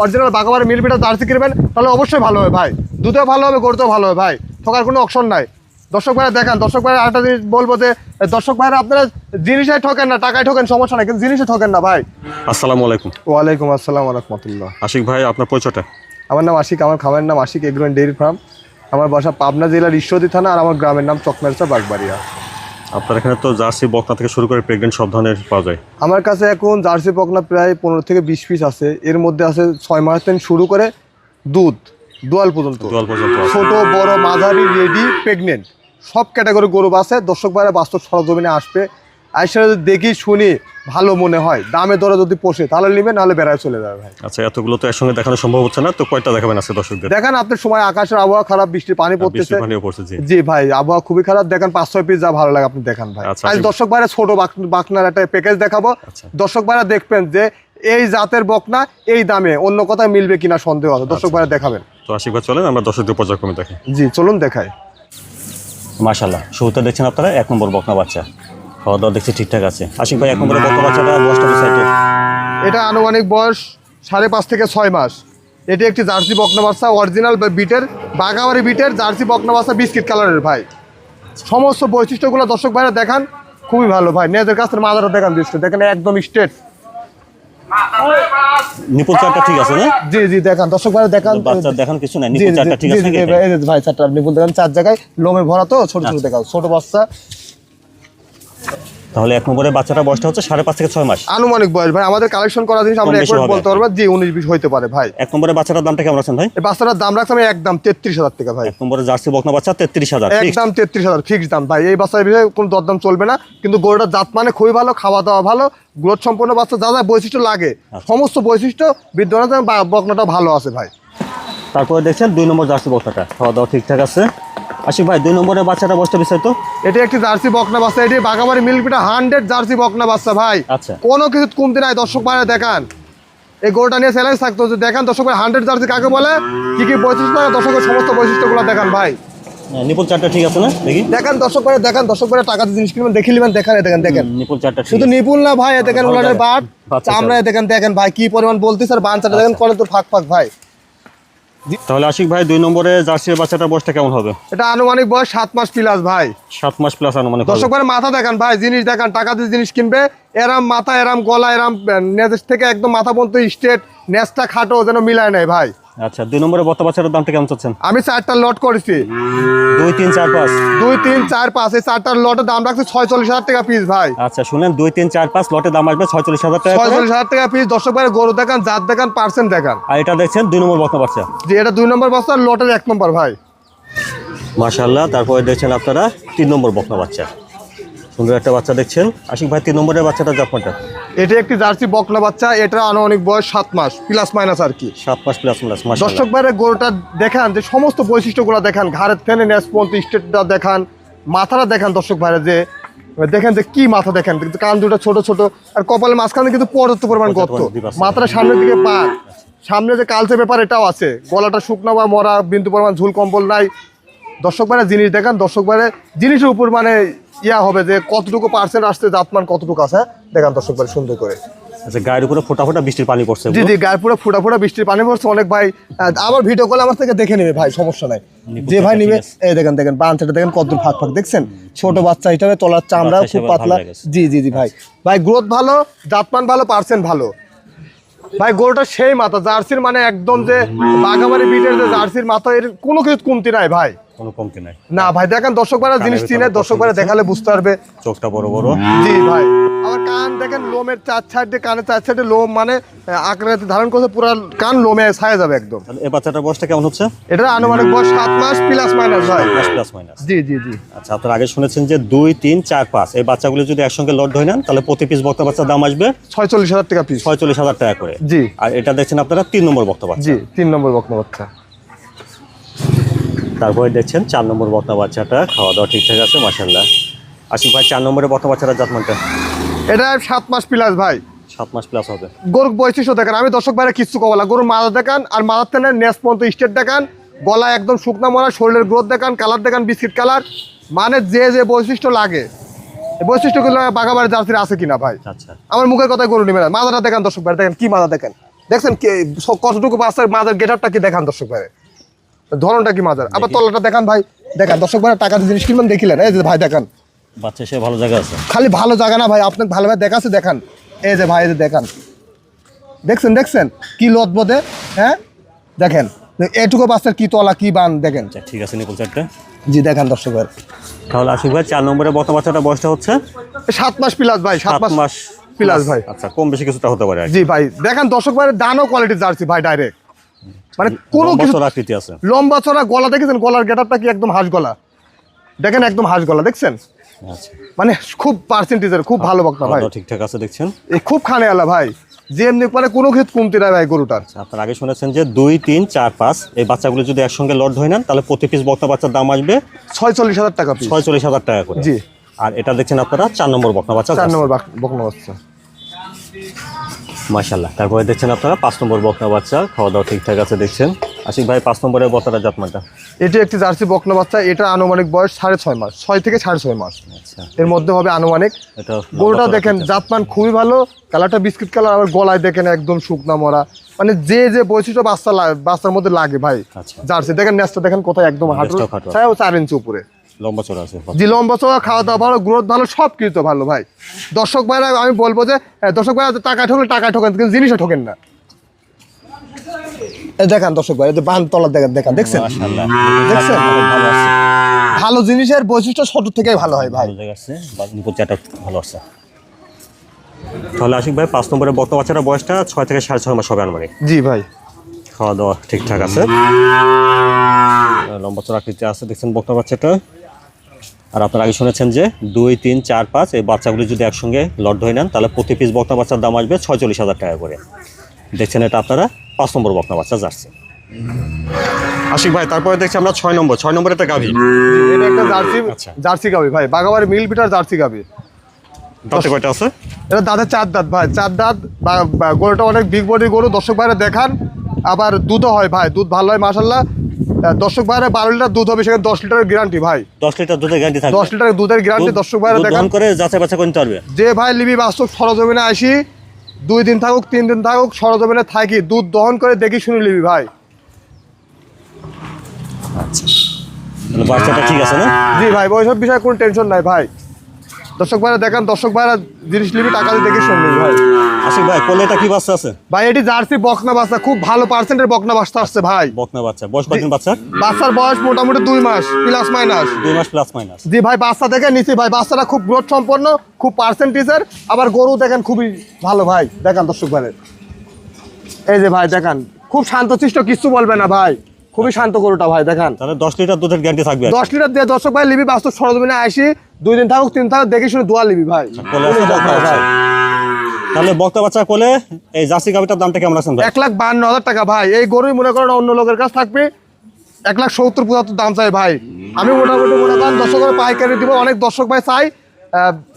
Original বাঘাবাড়ি মিল পিঠা jersey কিনবেন তাহলে অবশ্যই ভালো হবে ভাই। দুধেও ভালো হবে গরুতেও ভালো হবে ভাই। ঠকার কোনো অপশন নাই। দর্শক ভাইরা দেখান দর্শক ভাইরা আরেকটা জিনিস বলব যে দর্শক ভাইরা আপনারা জিনিসে ঠকেন না টাকায় ঠকেন সমস্যা নাই কিন্তু জিনিসে ঠকেন না ভাই। আসসালামু আলাইকুম। ওয়ালাইকুম আসসালাম রহমতুল্লাহ। আশিক ভাই আপনার পরিচয়টা? আমার নাম আশিক আমার খামারের নাম আশিক এগ্রোন ডেয়ারি ফার্ম। আমার বাসা পাবনা জেলার ঈশ্বরদী থানা আর আমার গ্রামের নাম চকমেরসা বাগবাড়িয়া। আপনার এখানে তো জার্সি বকনা থেকে শুরু করে প্রেগনেন্ট সব ধরনের পাওয়া যায়। আমার কাছে এখন জার্সি বকনা প্রায় পনেরো থেকে বিশ পিস আছে। এর মধ্যে আছে ছয় মাস থেকে শুরু করে দুধ দোয়াল পর্যন্ত। দোয়াল পর্যন্ত ছোটো বড় মাঝারি রেডি প্রেগনেন্ট সব ক্যাটাগরি গরু আছে দর্শক ভাইরা বাস্তব সরজমিনে আসবে। আইসা যদি দেখি শুনি ভালো মনে হয়। দামে দরে যদি পোষে তাহলে নেবে নাহলে বেড়ায় চলে যাবে ভাই। আচ্ছা এতগুলো তো একসঙ্গে দেখানো সম্ভব হচ্ছে না তো কয়টা দেখাবেন আজকে দর্শকদের? দেখেন আপনার সময় আকাশের আবহাওয়া খারাপ বৃষ্টির পানি পড়তেছে। পড়ছে জি। ভাই আবহাওয়া খুবই খারাপ। দেখেন পাঁচ ছয় পিস যা ভালো লাগে আপনি দেখান ভাই। আচ্ছা, আজ দর্শক ভাইরা ছোট বাকনার একটা প্যাকেজ দেখাবো। আচ্ছা। দর্শক ভাইরা দেখবেন যে এই জাতের বকনা এই দামে অন্য কোথায় মিলবে কিনা সন্দেহ আছে। দর্শক আচ্ছা। ভাইরা দেখাবেন। তো আশিক ভাই চলেন আমরা দর্শকদের পর্যায়ক্রমে দেখি জি চলুন দেখাই। মাশাল্লাহ শুরুতে দেখছেন আপনারা এক নম্বর বকনা বাচ্চা। খাওয়া দাওয়া দেখছি ঠিকঠাক আছে। আশিক ভাই নম্বরে বকনা বাচ্চাটা সাইডে এটা আনুমানিক বয়স সাড়ে পাঁচ থেকে ছয় মাস। এটি একটি জার্সি বকনা অরিজিনাল বিটের বাগাবাড়ি বিটের জার্সি বকনা বিস্কিট কালারের ভাই। সমস্ত বৈশিষ্ট্যগুলো দর্শক ভাইরা দেখান খুবই ভালো ভাই। নিজের কাছে মাদারও দেখান দৃষ্টি দেখেন একদম স্ট্রেট নিপুল চারটা ঠিক আছে না? জি জি দেখান। দর্শক ভাইরা দেখান। বাচ্চা দেখান কিছু নাই। নিপুল চারটা ঠিক আছে ভাই চারটা বলতে চার জায়গায় লোমে ভরা তো ছোট ছোট আচ্ছা। দেখাও। ছোট বাচ্চা তাহলে এক নম্বরে বাচ্চাটা বয়সটা হচ্ছে সাড়ে পাঁচ থেকে ছয় মাস। আনুমানিক বয়স ভাই। আমাদের কালেকশন করা জিনিস আমরা একবার বলতে পারব জি উনিশ বিশ হইতে পারে ভাই। এক নম্বরে বাচ্চাটার দামটা কেমন আছেন ভাই? এই বাচ্চাটার দাম রাখছি আমি একদম তেত্রিশ হাজার টাকা ভাই। এক নম্বরে জার্সি বকনা বাচ্চা তেত্রিশ হাজার একদম তেত্রিশ হাজার ফিক্স দাম ভাই। এই বাচ্চার বিষয়ে কোনো দরদাম চলবে না কিন্তু গরুটার জাত মানে খুবই ভালো খাওয়া দাওয়া ভালো গ্রোথ সম্পন্ন বাচ্চা যা যা বৈশিষ্ট্য লাগে আচ্ছা। সমস্ত বৈশিষ্ট্য বিদ্যমান বকনাটা ভালো আছে ভাই। তারপরে দেখছেন দুই নম্বর জার্সি বকনাটা খাওয়া দাওয়া ঠিকঠাক আছে। আশিক ভাই দুই নম্বরে বাচ্চাটা বয়সটা বিস্তারিত এটি একটি জার্সি বকনা বাচ্চা এটি বাগাবাড়ি মিল্কপিটা হান্ড্রেড জার্সি বকনা বাচ্চা ভাই। আচ্ছা। কোনো কিছু কমতি নাই দর্শক ভাইরা দেখান। এই গরুটা নিয়ে চ্যালেঞ্জ থাকতো যে দেখান দর্শক ভাই হান্ড্রেড জার্সি কাকে বলে? কি কি বৈশিষ্ট্য দর্শকের সমস্ত বৈশিষ্ট্যগুলো দেখান ভাই। হ্যাঁ, নিপুল চারটা ঠিক আছে না? দেখি। দেখান দর্শক ভাইরা দেখান দর্শক ভাইরা টাকা জিনিস কিনবেন দেখে নেবেন দেখান দেখেন দেখেন। নিপুল চারটা শুধু নিপুল না ভাই দেখেন বাট এ দেখেন দেখেন ভাই কি পরিমাণ বলতেছে আর বাঞ্চাটা দেখেন কলে তোর ফাঁক ফাঁক ভাই। তাহলে আশিক ভাই দুই নম্বরে জার্সির বাচ্চাটা বয়সটা কেমন হবে? এটা আনুমানিক বয়স সাত মাস প্লাস ভাই। সাত মাস প্লাস আনুমানিক হবে। দর্শক ভাই মাথা দেখান ভাই জিনিস দেখান টাকা দিয়ে জিনিস কিনবে এরাম মাথা এরাম গলা এরাম নেজ থেকে একদম মাথা পর্যন্ত স্ট্রেট নেজটা খাটো যেন মিলায় নাই ভাই। আচ্ছা দুই নম্বরে বত্তা বাচ্চাটার দামটা কেমন চাচ্ছেন? আমি চারটা লট করেছি। দুই তিন চার পাঁচ। দুই তিন চার পাঁচ এই চারটার লটের দাম রাখছি ছয়চল্লিশ হাজার টাকা পিস ভাই। আচ্ছা শুনেন দুই তিন চার পাঁচ লটের দাম আসবে ছয়চল্লিশ হাজার টাকা ছয়চল্লিশ হাজার টাকা পিস দর্শক ভাই গরু দেখান জাত দেখান পার্সেন্ট দেখান। আর এটা দেখছেন দুই নম্বর বকনা বাচ্চা যে এটা দুই নম্বর বস্তার লটের এক নম্বর ভাই। মাশাল্লাহ তারপরে দেখছেন আপনারা তিন নম্বর বকনা বাচ্চা সুন্দর একটা বাচ্চা দেখছেন। আশিক ভাই তিন নম্বরের বাচ্চাটা জাপানটা এটি একটি জার্সি বকলা বাচ্চা এটা আনুমানিক বয়স সাত মাস প্লাস মাইনাস আর কি। সাত মাস প্লাস মাশাল্লাহ দর্শক ভাইরা গরুটা দেখান যে সমস্ত বৈশিষ্ট্যগুলো দেখান ঘাড়ের ফেনে নেসপন্থ স্টেটটা দেখান মাথাটা দেখান দর্শক ভাইরা যে দেখেন যে কি মাথা দেখেন কিন্তু কান দুটো ছোট ছোট আর কপালের মাঝখানে কিন্তু পর্যাপ্ত পরিমাণ গর্ত। মাথাটা সামনের দিকে পা। সামনে যে কালচে পেপার এটাও আছে। গলাটা শুকনো বা মরা বিন্দু পরিমাণ ঝুল কম্বল নাই। দর্শক ভাইরা জিনিস দেখান দর্শক ভাইরা জিনিসের উপর মানে ইয়া হবে যে কতটুকু পার্সেন্ট আসছে জাতমান কতটুকু আছে হ্যাঁ? দেখান দর্শক ভাই সুন্দর করে। আচ্ছা গায়ের উপরে ফোটা ফোটা বৃষ্টির পানি পড়ছে জি জি গায়ে পুরো ফুটা ফুটা বৃষ্টির পানি পড়ছে। অনেক ভাই আবার ভিডিও কল আমার থেকে দেখে নেবে ভাই সমস্যা নাই। যে ভাই নিবে এই দেখেন দেখেন বাঞ্চাটা দেখেন কত ফাঁক ফাঁক দেখছেন? ছোট বাচ্চা হিসাবে তলার চামড়া খুব পাতলা। জি জি জি ভাই। ভাই গ্রোথ ভালো জাতমান ভালো পার্সেন্ট ভালো। ভাই গরুটা সেই মাথা জার্সির মানে একদম যে বাঘাবাড়ি বিটের যে জার্সির মাথা এর কোনো কিছু কমতি নাই ভাই। কোনো কমতি নাই। না ভাই দেখেন দর্শক জিনিস চিনে দর্শক দেখালে বুঝতে পারবে। চোখটা বড় বড়। জি ভাই আমার কান দেখেন লোমের চার সাইডে কানের চার সাইডে লোম মানে ধারণ করছে পুরো কান লোমে ছায়া যাবে একদম। এই বাচ্চাটার বয়সটা কেমন হচ্ছে? এটা আনুমানিক বয়স সাত মাস প্লাস মাইনাস হয় প্লাস মাইনাস জি জি জি। আচ্ছা আপনারা আগে শুনেছেন যে দুই তিন চার পাঁচ। এই বাচ্চাগুলো যদি একসঙ্গে লট ধরে নেন তাহলে প্রতি পিস বক্তা বাচ্চার দাম আসবে ছয়চল্লিশ হাজার টাকা পিস ছয়চল্লিশ হাজার টাকা করে। জি। আর এটা দেখছেন আপনারা তিন নম্বর বক্তা বাচ্চা। জি তিন নম্বর বকনা বাচ্চা। তারপরে দেখছেন চার নম্বর বক্তা বাচ্চাটা খাওয়া দাওয়া ঠিকঠাক আছে মাসাল্লাহ আশিক ভাই চার নম্বরের বক্তা বাচ্চাটা জাতমানটা? এটা সাত মাস প্লাস ভাই। সাত মাস প্লাস হবে। গরুর বৈশিষ্ট্য দেখেন আমি দর্শক ভাইরা কিচ্ছু কবলা গরুর মাথা দেখান আর মাথার তেলে নেস পর্যন্ত স্টেট দেখান। গলা একদম শুকনা মরা শরীরের গ্রোথ দেখান কালার দেখান বিস্কিট কালার মানে যে যে বৈশিষ্ট্য লাগে। এই বৈশিষ্ট্যগুলো বাগাবাড়ি জার্সির আছে কিনা ভাই? আচ্ছা। আমার মুখের কথায় গরু নিবে না। মাথাটা দেখান দর্শক ভাই দেখেন কি মাথা দেখেন। দেখছেন কে কতটুকু বাচ্চার মাজার গেটারটা কি দেখান দর্শক ভাই? ধরনটা কি মাজার? আবার তলাটা দেখান ভাই। দেখান দর্শক ভাই টাকা দিয়ে জিনিস কিনবেন দেখিলেন। এই যে ভাই দেখান। বাচ্চা সে ভালো জায়গা আছে। খালি ভালো জায়গা না ভাই আপনাকে ভালোভাবে দেখাচ্ছে দেখান। এই যে ভাই এই যে দেখান। দেখছেন দেখছেন? কি লত বোধে হ্যাঁ? দেখেন এটুকু বাচ্চার কি তলা কি বান দেখেন। আচ্ছা ঠিক আছে নিপুল চারটা জি দেখান দর্শক ভাই তাহলে আশিক ভাই চার নম্বরে বক্তা বাচ্চাটা বয়সটা হচ্ছে? সাত মাস প্লাস ভাই সাত মাস প্লাস ভাই। আচ্ছা কম বেশি কিছুটা হতে পারে জি ভাই দেখেন দর্শক ভাই দানও কোয়ালিটির জার্সি ভাই ডাইরেক্ট মানে কোনো কিছু আকৃতি আছে। লম্বা চড়া গলা দেখেছেন? গলার গেটারটা কি একদম হাঁস গলা? দেখেন একদম হাঁস গলা দেখছেন? আচ্ছা। মানে খুব পার্সেন্টেজের খুব ভালো বক্তা ভাই। ঠিকঠাক আছে দেখছেন? এই খুব খানে আলা ভাই। যে এমনি মানে কোনো কমতি ভাই গরুটার। আপনার আগে শুনেছেন যে দুই তিন চার পাঁচ এই বাচ্চাগুলো যদি একসঙ্গে লট হয়ে তাহলে প্রতি পিস বক্তা বাচ্চার দাম আসবে ছয় চল্লিশ হাজার টাকা পিস ছয় চল্লিশ হাজার টাকা করে। জি। আর এটা দেখছেন আপনারা চার নম্বর বকনা বাচ্চা চার নম্বর বাক- বকনা বাচ্চা। মাশাল্লাহ তারপরে দেখছেন আপনারা পাঁচ নম্বর বকনা বাচ্চা খাওয়া দাওয়া ঠিকঠাক আছে দেখছেন। আশিক ভাই পাঁচ নম্বরের বক্তাটা জাতমানটা? এটি একটি জার্সি বকনা বাচ্চা এটা আনুমানিক বয়স সাড়ে ছয় মাস ছয় থেকে সাড়ে ছয় মাস। আচ্ছা। এর মধ্যে হবে আনুমানিক। গরুটা দেখেন জাতমান খুবই ভালো কালারটা বিস্কিট কালার আবার গলায় দেখেন একদম শুকনা মরা। মানে যে যে বৈশিষ্ট্য বাচ্চা বাচ্চার মধ্যে লাগে ভাই আচ্ছা। জার্সি। দেখেন নেসটা দেখেন কোথায় একদম হাঁটু চার ইঞ্চি উপরে। লম্বা চড়া আছে জি লম্বা চড়া খাওয়া দাওয়া ভালো গ্রোথ ভালো সব কিছু ভালো ভাই। দর্শক ভাইরা আমি বলব যে হ্যাঁ, দর্শক ভাইরা টাকা ঠকলে টাকা ঠকেন কিন্তু জিনিসও ঠকেন না। দেখান দর্শক ভাই বান তলা দেখেন দেখান দেখছেন? দেখছেন? ভালো আছে। ভালো জিনিসের বৈশিষ্ট্য ছোট থেকে ভালো হয় ভাই। ভালো আছে তাহলে আশিক ভাই পাঁচ নম্বরের বক্তা বাচ্চাটা বয়সটা ছয় থেকে সাড়ে ছয় মাস হবে আনুমানিক। জি ভাই। খাওয়া দাওয়া ঠিকঠাক আছে। লম্বা চড়া আকৃতি আছে দেখছেন বক্তা বাচ্চাটা। আর আপনারা আগে শুনেছেন যে দুই তিন চার পাঁচ এই বাচ্চাগুলি যদি একসঙ্গে লট হয়ে নেন তাহলে প্রতি পিস বক্তা বাচ্চার দাম আসবে ছয়চল্লিশ হাজার টাকা করে। দেখছেন এটা আপনারা? পাঁচ নম্বর বক্তা বাচ্চা যাচ্ছে আশিক ভাই তারপরে দেখছি আমরা ছয় নম্বর ছয় নম্বর একটা গাভি। এটা একটা জার্সি আচ্ছা। জার্সি গাবি ভাই। বাঘাবাড়ি মিল বিটার জার্সি গাবি তাতে কয়টা আছে? এটা দাঁতের চার দাঁত ভাই চার দাঁত। গরুটা অনেক বিগ বডি গরু দর্শক ভাইরা দেখান। আবার দুধও হয় ভাই দুধ ভালো হয় মাসাল্লাহ দর্শক ভাইরা বারো লিটার দুধ হবে সেখানে দশ লিটারের গ্যারান্টি ভাই। দশ লিটার দুধের গ্যারান্টি দশ লিটার দুধের গ্যারান্টি দর্শক ভাইরা দেখান। করে যাচাই বাছাই করে নিতে পারবে। যে ভাই লিবি বাস্তব সরজমিনে আসি দুই দিন থাকুক তিন দিন থাকুক সরজমিনে থাকি দুধ দহন করে দেখি শুনে লিবি ভাই। তাহলে বাচ্চাটা ঠিক আছে না? জি ভাই ওইসব বিষয়ে কোনো টেনশন নাই ভাই। দর্শক ভাইরা দেখেন দর্শক ভাইরা জিনিস লিবি টাকা দিয়ে দেখে শুনবি ভাই। আশিক ভাই কোলে এটা কি বাচ্চা আছে? ভাই এটি জার্সি বকনা বাচ্চা খুব ভালো পার্সেন্টের বকনা বাচ্চা আসছে ভাই। বকনা বাচ্চা। বয়স কয়দিন বাচ্চার বাচ্চার বয়স মোটামুটি দুই মাস প্লাস মাইনাস দুই মাস প্লাস মাইনাস জি ভাই বাচ্চা দেখে নিচ্ছি ভাই বাচ্চাটা খুব গ্রোথ সম্পন্ন খুব পার্সেন্টেজের আবার গরু দেখেন খুবই ভালো ভাই। দেখান দর্শক ভাই। এই যে ভাই দেখেন খুব শান্তশিষ্ট কিচ্ছু বলবে না ভাই। খুবই শান্ত গরুটা ভাই দেখান। তাহলে দশ লিটার দুধের গ্যারান্টি থাকবে। দশ লিটার দিয়ে দর্শক ভাই লিবি বাস্তব সরজমিনে আসি দুই দিন থাকুক তিন থাকুক দেখে শুনে দোয়া লিবি ভাই। কোলে আছে তাহলে বক্তা বাচ্চা কোলে এই জার্সি গাভিটার দামটা কেমন আছেন ভাই? এক লাখ বান্ন হাজার টাকা ভাই। এই গরুই মনে করেন অন্য লোকের কাছে থাকবে এক লাখ সত্তর পঁচাত্তর দাম চাই ভাই। আমি মোটামুটি মনে করেন দর্শকের পাইকারি দিব অনেক দর্শক ভাই চাই।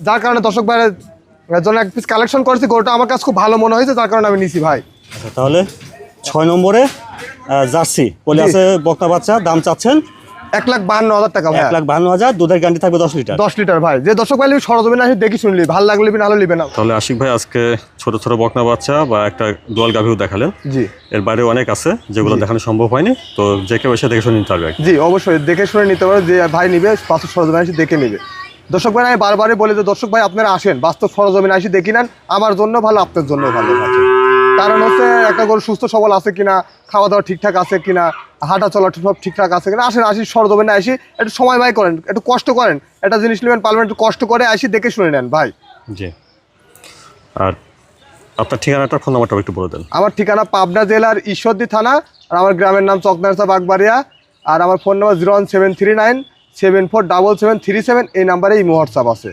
যার কারণে দর্শক ভাইয়ের জন্য এক পিস কালেকশন করেছি। গরুটা আমার কাছে খুব ভালো মনে হয়েছে যার কারণে আমি নিছি ভাই। আচ্ছা, তাহলে ছয় নম্বরে জার্সি। জি। আছে বক্তা বাচ্চা দাম চাচ্ছেন? এক লাখ বান্ন হাজার টাকা এক লাখ বান্ন হাজার দুধের গ্যারান্টি থাকবে দশ লিটার। দশ লিটার ভাই। যে দর্শক ভাই দেখি শুনলি। ভালো লাগলে লিবে না। তাহলে আশিক ভাই আজকে ছোট ছোট বকনা বাচ্চা বা একটা দোয়াল গাভিও দেখালেন। জি। এর বাইরে অনেক আছে যেগুলো দেখানো সম্ভব হয়নি। তো যে কেউ এসে দেখে শুনে নিতে পারবে জি অবশ্যই। দেখে শুনে নিতে পারো যে ভাই নিবে সরজমিনে আসি দেখে নিবে। দর্শক ভাই আমি বারবারই বলি যে দর্শক ভাই আপনারা আসেন। বাস্তব সরজমিনে আসি দেখি নেন। আমার জন্য ভালো আপনার জন্য ভালো। আছে কারণ হচ্ছে একটা গরু সুস্থ সবল আছে কিনা খাওয়া দাওয়া ঠিকঠাক আছে কিনা হাঁটা চলা সব ঠিকঠাক আছে কিনা আসেন আসি সর দেবেন না আসি একটু সময় ভাই করেন একটু কষ্ট করেন একটা জিনিস নেবেন পারবেন একটু কষ্ট করে আসি দেখে শুনে নেন ভাই। জি। আর আপনার ঠিকানাটা ফোন নাম্বারটা একটু বলে দেন। আমার ঠিকানা পাবনা জেলার ঈশ্বরদী থানা আর আমার গ্রামের নাম চকনারসা বাগবাড়িয়া আর আমার phone number zero one seven three nine seven four double seven three seven এই নাম্বারে এই হোয়াটসঅ্যাপ আছে।